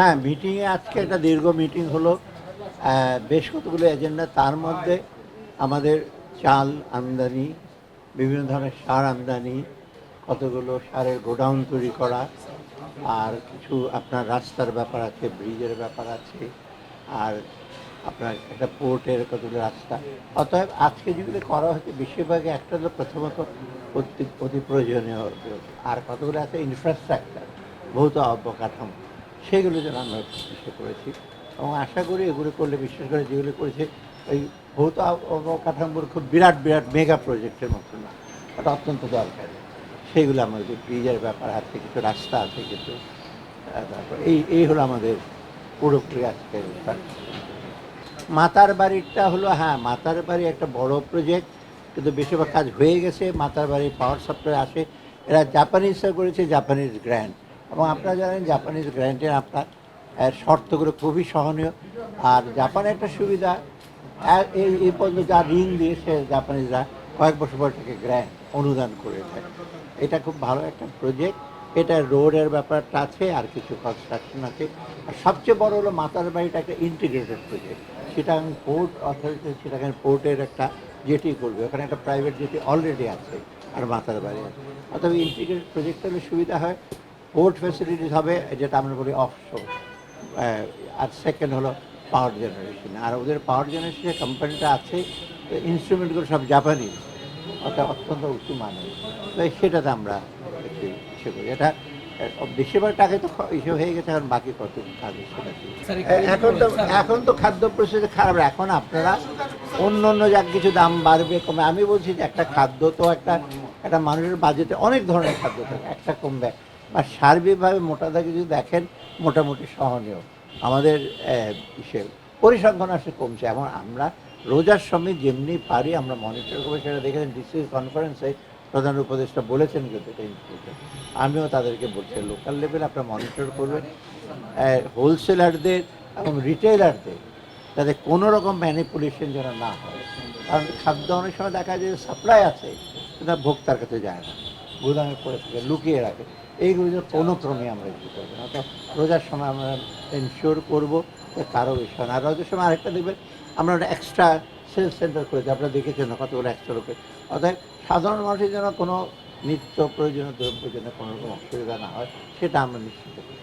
হ্যাঁ মিটিংয়ে আজকে একটা দীর্ঘ মিটিং হলো। বেশ কতগুলো এজেন্ডা তার মধ্যে আমাদের চাল আমদানি, বিভিন্ন ধরনের সার আমদানি, কতগুলো সারের গোডাউন তৈরি করা, আর কিছু আপনার রাস্তার ব্যাপার আছে, ব্রিজের ব্যাপার আছে, আর আপনার একটা পোর্টের কতগুলো রাস্তা। অতএব আজকে যেগুলো করা হচ্ছে বেশিরভাগই একটা হলো প্রথমত অতি অতি প্রয়োজনীয়। আর কতগুলো আছে? ইনফ্রাস্ট্রাকচার ভৌত অবকাঠামো। সেগুলো যেন আমরা চেষ্টা করেছি। এবং আশা করি এগুলো করলে বিশেষ করে যেগুলো করেছে ওই ভৌত অব- অবকাঠামোর খুব বিরাট বিরাট মেগা প্রজেক্টের মতো না। ওটা অত্যন্ত দরকারি। সেইগুলো আমাদের ব্রিজের ব্যাপার আছে, কিছু রাস্তা আছে, কিছু তারপর এই এই হলো আমাদের পুরোপুরি আজকের মাতার বাড়িটা হলো হ্যাঁ মাতার বাড়ি একটা বড় প্রজেক্ট কিন্তু বেশিরভাগ কাজ হয়ে গেছে। মাতার বাড়ি পাওয়ার সাপ্লাই আসে। এরা জাপানিজরা করেছে জাপানিজ গ্র্যান্ড এবং আপনারা জানেন জাপানিজ গ্র্যান্ডের আপনার শর্তগুলো খুবই সহনীয়। আর জাপানে একটা সুবিধা এই এই পর্যন্ত যা ঋণ দিয়েছে জাপানিজরা কয়েক বছর পর থেকে গ্র্যান্ড অনুদান করে দেয়। এটা খুব ভালো একটা প্রজেক্ট এটা রোডের ব্যাপারটা আছে, আর কিছু কনস্ট্রাকশন আছে। আর সবচেয়ে বড় হলো মাতার বাড়িটা একটা integrated project Chittagong port authority Chittagong পোর্টের একটা জেটি করবে। ওখানে একটা প্রাইভেট জেটি অলরেডি আছে, আর মাতার বাড়ি আছে অথবা ইন্টিগ্রেটেড প্রজেক্ট হলে সুবিধা হয়। পোর্ট ফ্যাসিলিটিস হবে যেটা আমরা বলি অফশোর আর সেকেন্ড হলো পাওয়ার জেনারেশন আর ওদের পাওয়ার জেনারেশনের কোম্পানিটা আছে ইনস্ট্রুমেন্টগুলো সব জাপানিজ অর্থাৎ অত্যন্ত উঁচু মানের। তো সেটাতে আমরা একটু ইসে করি। এটা বেশিরভাগ টাকা তো ইসে হয়ে গেছে এখন বাকি কত কাজ সেটা এখন তো এখন তো খাদ্য পরিস্থিতি খারাপ। এখন আপনারা অন্য অন্য যা কিছু দাম বাড়বে কমে আমি বলছি যে একটা খাদ্য তো একটা একটা মানুষের বাজেটে অনেক ধরনের খাদ্য থাকে। একটা কমবে। বা সার্বিকভাবে মোটা দাগে যদি দেখেন, মোটামুটি সহনীয়। আমাদের ইসে পরিসংখ্যান আসে কমছে। এখন আমরা রোজার সময় যেমনি পারি, আমরা মনিটর করে সেটা দেখেছেন ডিসি কনফারেন্সে প্রধান উপদেষ্টা বলেছেন কিন্তু আমিও তাদেরকে বলছি লোকাল লেভেলে আপনারা মনিটর করবেন। হোলসেলারদের এবং রিটেলারদের যাতে কোনো রকম ম্যানিপুলেশন যেন না হয়। কারণ খাদ্য অনেক সময় দেখা যায় সাপ্লাই আছে, কিন্তু ভোক্তার কাছে যায় না। গুদামে পড়ে থাকে, লুকিয়ে রাখে। এইগুলো যেন কোনো ক্রমে আমরা কিছু করব না অর্থাৎ রোজার সময় আমরা এনশিওর করব যে কারও বিষয় না। আর রোজার সময় আরেকটা দেখবেন, আমরা একটা এক্সট্রা সেলস সেন্টার করেছি আপনারা দেখেছেন না কতগুলো এক্সট্রা লোকের। অর্থাৎ সাধারণ মানুষের যেন কোনো নিত্য প্রয়োজনীয় দ্রব্য যেন কোনো রকম অসুবিধা না হয়, সেটা আমরা নিশ্চিত করি।